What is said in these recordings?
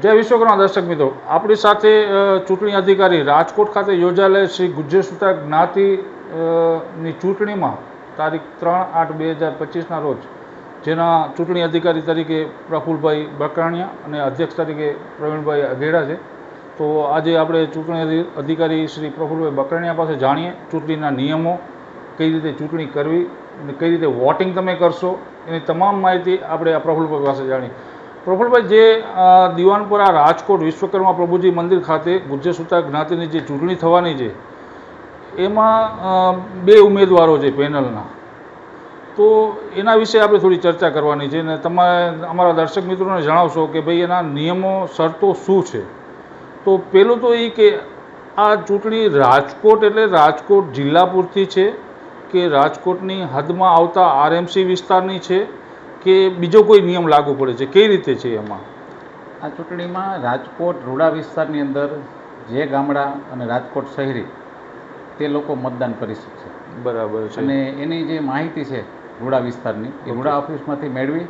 જય વિશ્વકર્મા દર્શક મિત્રો. આપણી સાથે ચૂંટણી અધિકારી રાજકોટ ખાતે યોજાયેલ શ્રી ગુજ્જર સુતા જ્ઞાતિ ની ચૂંટણીમાં તારીખ ત્રણ આઠ બે હજાર પચીસના રોજ, જેના ચૂંટણી અધિકારી તરીકે પ્રફુલભાઈ બકરાણિયા અને અધ્યક્ષ તરીકે પ્રવીણભાઈ અઘેડા છે. તો આજે આપણે ચૂંટણી અધિકારી શ્રી પ્રફુલભાઈ બકરાણિયા પાસે જાણીએ ચૂંટણીના નિયમો, કઈ રીતે ચૂંટણી કરવી અને કઈ રીતે વોટિંગ તમે કરશો, એની તમામ માહિતી આપણે આ પ્રફુલભાઈ પાસે જાણીએ. પ્રફુલભાઈ, જે દિવાનપુરા રાજકોટ વિશ્વકર્મા પ્રભુજી મંદિર ખાતે ગુજ્જર સુતા જ્ઞાતિની જે ચૂંટણી થવાની છે, એમાં બે ઉમેદવારો છે પેનલના. તો એના વિશે આપણે થોડી ચર્ચા કરવાની છે અને તમારે અમારા દર્શક મિત્રોને જણાવશો કે ભાઈ એના નિયમો, શરતો શું છે? તો પહેલું તો એ કે આ ચૂંટણી રાજકોટ એટલે રાજકોટ જિલ્લા પૂરતી છે કે રાજકોટની હદમાં આવતા આરએમસી વિસ્તારની છે? કે બીજો કોઈ નિયમ લાગુ પડે છે? કઈ રીતે છે એમાં? આ ચૂંટણીમાં રાજકોટ રૂડા વિસ્તારની અંદર જે ગામડા અને રાજકોટ શહેરી તે લોકો મતદાન કરી શકશે. બરાબર છે. અને એની જે માહિતી છે રૂડા વિસ્તારની એ રૂડા ઓફિસમાંથી મેળવી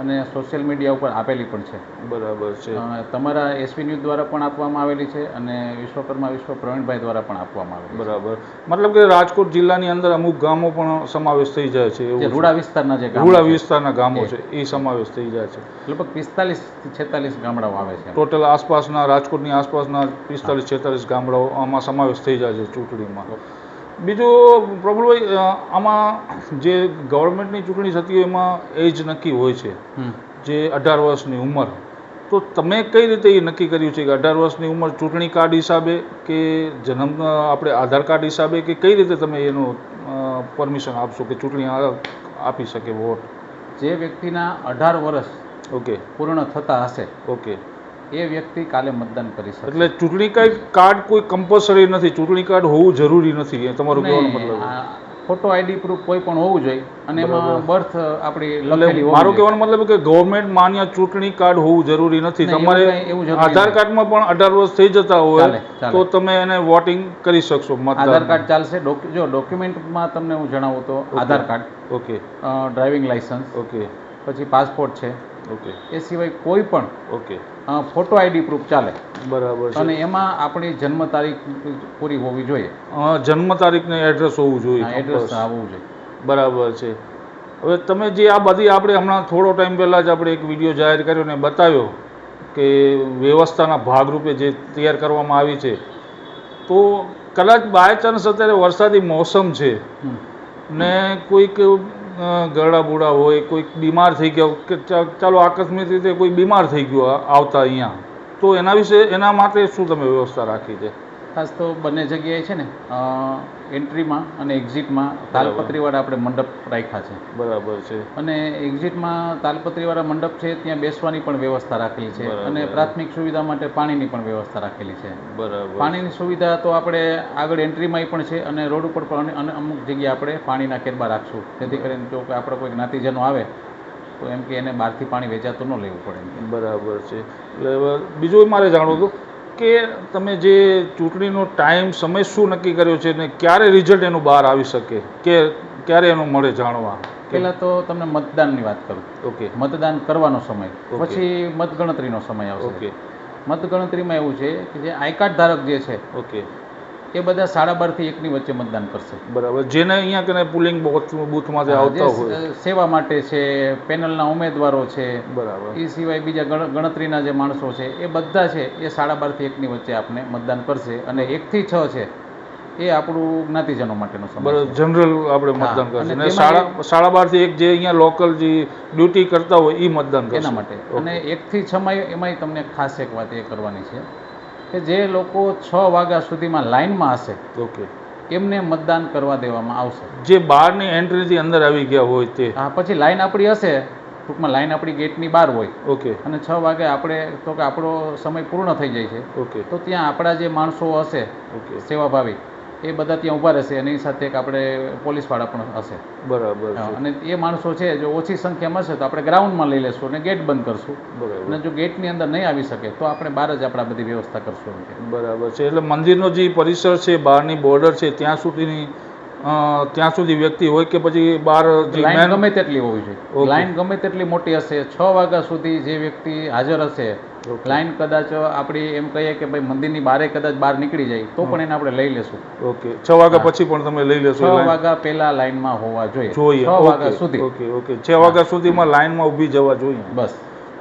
અને સોશિયલ મીડિયા ઉપર આપેલી પણ છે. બરાબર છે. તમારા એસપી ન્યૂઝ દ્વારા પણ આપવામાં આવેલી છે અને વિશ્વકર્મા વિશ્વ પ્રવીણભાઈ દ્વારા પણ આપવામાં આવેલી બરાબર. મતલબ કે રાજકોટ જિલ્લાની અંદર અમુક ગામો પણ સમાવેશ થઈ જાય છે. રૂડા વિસ્તારના જે રૂડા વિસ્તારના ગામો છે એ સમાવેશ થઈ જાય છે. લગભગ પિસ્તાલીસ છેતાલીસ ગામડાઓ આવે છે. ટોટલ આસપાસના રાજકોટની આસપાસના પિસ્તાલીસ છેતાલીસ ગામડાઓ આમાં સમાવેશ થઈ જાય છે ચૂંટણીમાં. બીજું પ્રફુલભાઈ અ, આમાં જે ગવર્મેન્ટની ચૂંટણી થતી હોય એમાં એજ નક્કી હોય છે. જે અઢાર વર્ષની ઉંમર. તો તમે કઈ રીતે એ નક્કી કર્યું છે કે અઢાર વર્ષની ઉંમર ચૂંટણી કાર્ડ હિસાબે કે જન્મ આપણે આધાર કાર્ડ હિસાબે કે કઈ રીતે તમે એનું પરમિશન આપશો કે ચૂંટણી આપી શકે વોટ? જે વ્યક્તિના અઢાર વર્ષ ઓકે. પૂર્ણ થતા હશે ઓકે. એ વ્યક્તિ કાલે મતદાન કરી શકે એટલે ચૂંટણી કાર્ડ કાર્ડ કોઈ કમ્પલસરી નથી. ચૂંટણી કાર્ડ હોવું જરૂરી નથી. એ તમારું કહેવાનો મતલબ ફોટો આઈડી પ્રૂફ કોઈ પણ હોવું જોઈએ. અને એમાં બર્થ આપણી લખેલી મારો કહેવાનો મતલબ કે ગવર્મેન્ટ માન્ય ચૂંટણી કાર્ડ હોવું જરૂરી નથી. તમારે આધાર કાર્ડમાં પણ અઢાર વર્ષ થઈ જતા હોય. તો તમે એને વોટિંગ કરી શકશો આધાર કાર્ડ ચાલશે. જો ડોક્યુમેન્ટમાં તમને હું જણાવું તો Aadhaar card okay. Driving licence okay. પછી પાસપોર્ટ છે. ઓકે. એ સિવાય કોઈ પણ ઓકે. ફોટો આઈડી પ્રૂફ ચાલે. બરાબર છે. અને એમાં આપણી જન્મ તારીખ પૂરી હોવી જોઈએ. જન્મ તારીખને એડ્રેસ હોવું જોઈએ એડ્રેસ આવવું જોઈએ. બરાબર છે. હવે તમે જે આ બધી આપણે હમણાં થોડો ટાઈમ પહેલાં જ આપણે એક વીડિયો જાહેર કર્યો ને બતાવ્યો કે વ્યવસ્થાના ભાગરૂપે જે તૈયાર કરવામાં આવી છે. તો કદાચ બાય ચાન્સ અત્યારે વરસાદી મોસમ છે ને કોઈક અ, હોય કોઈક બીમાર થઈ ગયો કે ચાલો આકસ્મિક રીતે કોઈ બીમાર થઈ ગયો આવતા અહીંયા. તો એના વિશે એના માટે શું તમે વ્યવસ્થા રાખી છે? ખાસ તો બંને જગ્યાએ છે ને એન્ટ્રીમાં અને એક્ઝિટમાં તાલપત્રીવાળા આપણે મંડપ રાખ્યા છે. બરાબર છે. અને એક્ઝિટમાં તાલપત્રીવાળા મંડપ છે ત્યાં બેસવાની પણ વ્યવસ્થા રાખેલી છે. અને પ્રાથમિક સુવિધા માટે પાણીની પણ વ્યવસ્થા રાખેલી છે. બરાબર. પાણીની સુવિધા તો આપણે આગળ એન્ટ્રીમાંય પણ છે અને રોડ ઉપર પણ અને- અમુક જગ્યાએ આપણે પાણીના કેરબા રાખશું. જેથી કરીને જો કે આપણે કોઈ જ્ઞાતિજનો આવે તો એમ કે એને બહારથી પાણી વેચાતું ન લેવું પડે બરાબર છે. એટલે બીજું મારે જાણવું હતું કે તમે જે ચૂંટણીનો ટાઈમ સમય શું નક્કી કર્યો છે ને ક્યારે રિઝલ્ટ એનું બહાર આવી શકે? કે ક્યારે એનું મળે જાણવા? પહેલાં તો તમને મતદાનની વાત કરું. ઓકે. મતદાન કરવાનો સમય. પછી મતગણતરીનો સમય આવશે. ઓકે. મતગણતરીમાં એવું છે કે જે આઈ કાર્ડ ધારક જે છે ઓકે. એ બધા સાડા બારથી એકની વચ્ચે મતદાન કરશે. બરાબર. જેને અહીંયા કને પુલિંગ બૂથમાં આવતા હોય. સેવા માટે છે પેનલના ઉમેદવારો છે બરાબર. એ સિવાય બીજા ગણતરીના જે માણસો છે એ બધા છે એ સાડા બારથી એકની વચ્ચે આપણે મતદાન કરશે. અને એકથી છ છે એ આપણું જ્ઞાતિજનો માટેનો સમય બરાબર. જનરલ આપણે મતદાન અને કરશે. ને સાડા સાડા બારથી એક જે અહીંયા લોકલ જે ડ્યુટી કરતા હોય એ મતદાન કરશે. એના માટે અને એકથી છ માં એમાંય તમને ખાસ એક વાત એ કરવાની છે. કે જે લોકો છ વાગ્યા સુધીમાં લાઇનમાં હશે ઓકે. એમને મતદાન કરવા દેવામાં આવશે. જે બહારની એન્ટ્રીથી અંદર આવી ગયા હોય તે. હા પછી લાઇન આપણી હશે ટૂંકમાં લાઇન આપણી ગેટની બહાર હોય. ઓકે. અને છ વાગે આપણે તો કે આપણો સમય પૂર્ણ થઈ જાય છે. ઓકે. તો ત્યાં આપણા જે માણસો હશે ઓકે. સેવાભાવી એ બધા ત્યાં ઊભા રહેશે એની સાથે એક આપણે પોલીસવાળા પણ હશે. બરાબર અને એ માણસો છે જો ઓછી સંખ્યામાં છે તો આપણે ગ્રાઉન્ડમાં લઈ લેશું અને ગેટ બંધ કરશું. બરાબર. અને જો ગેટની અંદર નહીં આવી શકે તો આપણે બહાર જ આપણે બધી વ્યવસ્થા કરશું બરાબર છે. એટલે મંદિરનો જે પરિસર છે બહારની બોર્ડર છે ત્યાં સુધીની ત્યાં સુધી વ્યક્તિ હોય કે પછી બહાર લાઈન ગમે તેટલી હોવી જોઈએ. લાઈન ગમે તેટલી મોટી હશે છ વાગ્યા સુધી જે વ્યક્તિ હાજર હશે લાઈન કદાચ આપણી એમ કહીએ કે ભાઈ મંદિરની બારે કદાચ બહાર નીકળી જાય તો પણ એને આપણે લઈ લેશું. ઓકે છ વાગ્યા પછી પણ તમે લઈ લેશો છ વાગ્યા પહેલા લાઈનમાં હોવા જોઈએ. જોઈએ. છ વાગ્યા સુધી. ઓકે ઓકે છ વાગ્યા સુધીમાં લાઈનમાં ઊભી જવા જોઈએ. બસ.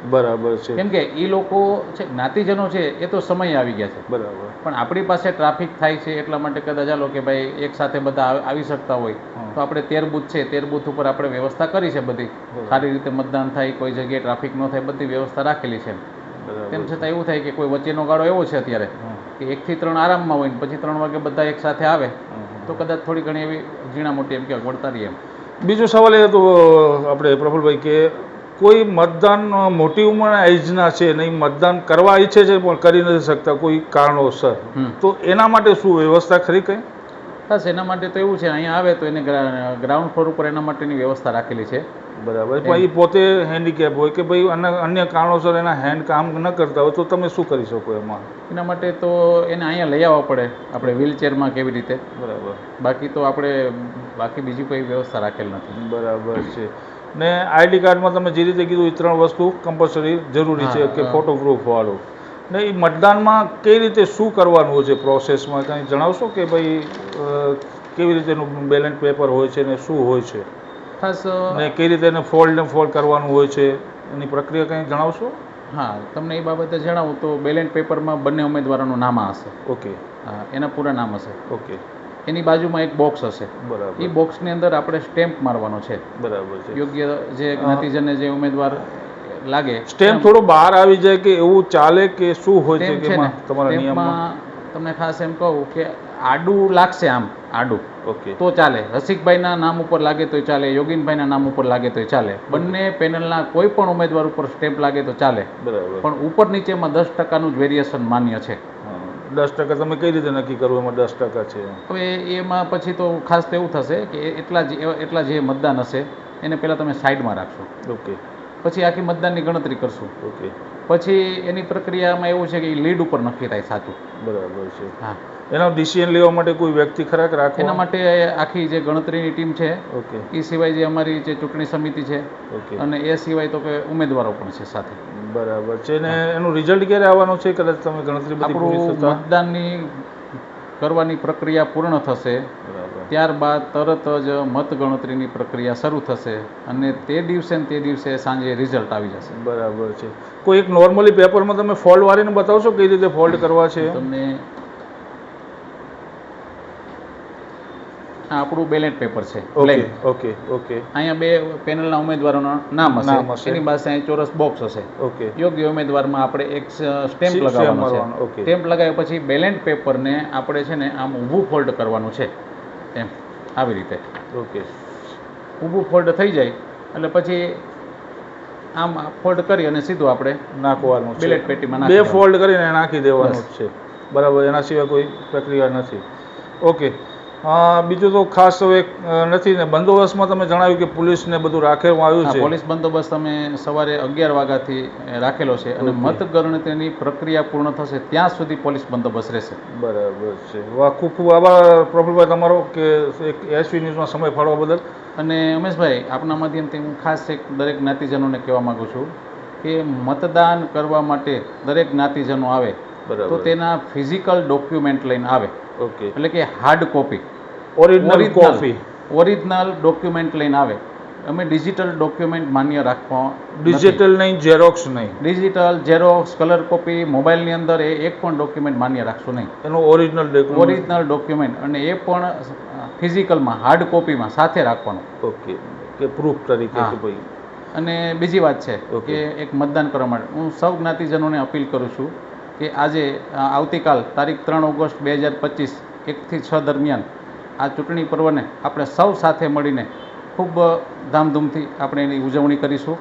બરાબર છે. કેમ કે એ લોકો છે જ્ઞાતિજનો છે એ તો સમય આવી ગયા છે. બરાબર. પણ આપણી પાસે ટ્રાફિક થાય છે એટલા માટે કદાચ ચાલો કે ભાઈ એક સાથે બધા આવ- શકતા હોય તો આપણે તેર બૂથ છે તેર બૂથ ઉપર આપણે વ્યવસ્થા કરી છે બધી. સારી રીતે મતદાન થાય કોઈ જગ્યાએ ટ્રાફિક ન થાય બધી વ્યવસ્થા રાખેલી છે તેમ છતાં એવું થાય કે કોઈ વચ્ચેનો ગાળો એવો છે અત્યારે કે એકથી ત્રણ આરામમાં હોય ને પછી ત્રણ વાગે બધા એક સાથે આવે. તો કદાચ થોડી ઘણી એવી ઝીણા મોટી એમ કે વળતા રહી એમ. બીજો સવાલ એ હતો આપણે પ્રફુલભાઈ કે કોઈ મતદાન મોટી ઉંમરના એજના છે નહીં મતદાન કરવા ઈચ્છે છે પણ કરી નથી શકતા કોઈ કારણોસર? તો એના માટે શું વ્યવસ્થા ખરી કંઈ? બસ એના માટે તો એવું છે અહીંયા આવે તો એને ગ્રાઉન્ડ ફ્લોર ઉપર એના માટેની વ્યવસ્થા રાખેલી છે. બરાબર. પણ એ પોતે હેન્ડીકેપ હોય કે ભાઈ અન્ય કારણોસર એના હેન્ડ કામ ન કરતા હોય તો તમે શું કરી શકો એમાં? એના માટે તો એને અહીંયા લઈ આવવા પડે. આપણે વ્હીલચેરમાં કેવી રીતે? બરાબર. બાકી તો આપણે બાકી બીજી કોઈ વ્યવસ્થા રાખેલ નથી. બરાબર છે. ને આઈડી કાર્ડમાં તમે જે રીતે કીધું એ ત્રણ વસ્તુ કમ્પલસરી જરૂરી છે કે ફોટો પ્રૂફ વાળું. ને એ મતદાનમાં કઈ રીતે શું કરવાનું હોય છે પ્રોસેસમાં કંઈ જણાવશો કે ભાઈ કેવી રીતેનું બેલેન્ટ પેપર હોય છે ને શું હોય છે? ને કઈ રીતે એને ફોલ્ડ ને ફોલ્ડ કરવાનું હોય છે એની પ્રક્રિયા કંઈ જણાવશો? હા તમને એ બાબતે જણાવું તો બેલેન્ટ પેપરમાં બંને ઉમેદવારોનું નામ હશે. ઓકે. હા એના પૂરા નામ હશે. ઓકે. એની બાજુમાં એક બોક્સ હશે. બરાબર. એ બોક્સની અંદર આપણે સ્ટેમ્પ મારવાનો છે. બરાબર છે. યોગ્ય જે જ્ઞાતિજનને જે ઉમેદવાર લાગે સ્ટેમ્પ થોડો બહાર આવી જાય કે એવું ચાલે કે શું હોય છે કે તમારા નિયમમાં? તમને ખાસ એમ કહું કે આડું લાગશે આમ. આડું. ઓકે. તો ચાલે. રસિકભાઈના નામ ઉપર લાગે તોય ચાલે યોગીનભાઈના નામ ઉપર લાગે તો ચાલે. બંને પેનલના કોઈ પણ ઉમેદવાર ઉપર સ્ટેમ્પ લાગે તો ચાલે. બરાબર. પણ ઉપર નીચેમાં દસ ટકાનું જ વેરિએશન માન્ય છે. દસ ટકા તમે કઈ રીતે નક્કી કરવું એમાં દસ ટકા છે. હવે એમાં પછી તો ખાસ તો એવું થશે કે એટલા જ એટલા જે મતદાન હશે એને પહેલાં તમે સાઈડમાં રાખશો. ઓકે. પછી આખી મતદાનની ગણતરી કરશું. ઓકે. પછી એની પ્રક્રિયામાં એવું છે કે લીડ ઉપર નક્કી થાય સાચું. બરાબર છે. હા. એનો ડિસિઝન લેવા માટે કોઈ વ્યક્તિ ખરાક રાખે એના માટે આખી જે ગણતરીની ટીમ છે ઓકે. એ સિવાય જે અમારી જે ચૂંટણી સમિતિ છે ઓકે. અને એ સિવાય તો કે ઉમેદવારો પણ છે સાથે. બરાબર છે. ને એનું રિઝલ્ટ ક્યારે આવવાનું છે? કદાચ તમે ગણતરી બધી મતદાનની કરવાની પ્રક્રિયા પૂર્ણ થશે. બરાબર. ત્યારબાદ તરત જ મત ગણતરીની પ્રક્રિયા શરૂ થશે અને તે દિવસે ને તે દિવસે સાંજે રિઝલ્ટ આવી જશે. બરાબર છે. કોઈ એક નોર્મલી પેપરમાં તમે ફોલ્ડ વાળીને બતાવશો કઈ રીતે ફોલ્ડ કરવા છે? તમને આપણું બેલેટ પેપર છે. ઓકે ઓકે અહીંયા બે પેનલના ઉમેદવારોના નામ નામ હશે. એની પાસે અહીં ચોરસ બોક્સ હશે. ઓકે યોગ્ય ઉમેદવારમાં આપણે એક સ્ટેમ્પ લગાવવાનો છે. સ્ટેમ્પ લગાવ્યા પછી બેલેટ પેપરને આપણે છે ને આમ ઊભું ફોલ્ડ કરવાનું છે. એમ આવી રીતે. ઓકે ઊભું ફોલ્ડ થઈ જાય એટલે પછી આમ ફોલ્ડ કરી અને સીધું આપણે નાખવાનું બેલેટ પેટીમાં બે ફોલ્ડ કરીને નાખી દેવાનું છે. બરાબર એના સિવાય કોઈ પ્રક્રિયા નથી. ઓકે બીજું તો ખાસ હવે નથી ને બંદોબસ્તમાં તમે જણાવ્યું કે પોલીસને બધું રાખવામાં આવ્યું છે. પોલીસ બંદોબસ્ત અમે સવારે અગિયાર વાગ્યાથી રાખેલો છે અને. મતગણતરીની પ્રક્રિયા પૂર્ણ થશે ત્યાં સુધી પોલીસ બંદોબસ્ત રહેશે. બરાબર છે. વાહ ખૂબ ખૂબ આભાર પ્રફુલભાઈ તમારો કે એક એસવી ન્યૂઝમાં સમય ફાળવા બદલ. અને ઉમેશભાઈ આપના માધ્યમથી હું ખાસ એક દરેક જ્ઞાતિજનોને કહેવા માગું છું કે મતદાન કરવા માટે દરેક જ્ઞાતિજનો આવે તો તેના ફિઝિકલ ડોક્યુમેન્ટ લઈને આવે. ઓકે. એટલે કે hard copy. Original copy original document લઈને આવે. અમે ડિજિટલ ડોક્યુમેન્ટ માન્ય રાખવા ડિજિટલ નહીં ઝેરોક્સ નહીં. ડિજિટલ ઝેરોક્સ કલર કોપી મોબાઈલની અંદર એ એક પણ ડોક્યુમેન્ટ માન્ય રાખશું નહીં. એનું ઓરિજિનલ ઓરિજિનલ ડોક્યુમેન્ટ અને એ પણ ફિઝિકલમાં હાર્ડ કોપીમાં સાથે રાખવાનું. ઓકે. કે પ્રૂફ તરીકે ભાઈ. અને બીજી વાત છે. કે એક મતદાન કરવા માટે. હું સૌ જ્ઞાતિજનોને અપીલ કરું છું કે આજે આવતીકાલ તારીખ ત્રણ ઓગસ્ટ બે હજાર પચીસ એકથી છ દરમિયાન આ ચૂંટણી પર્વને આપણે સૌ સાથે મળીને ખૂબ ધામધૂમથી આપણે એની ઉજવણી કરીશું.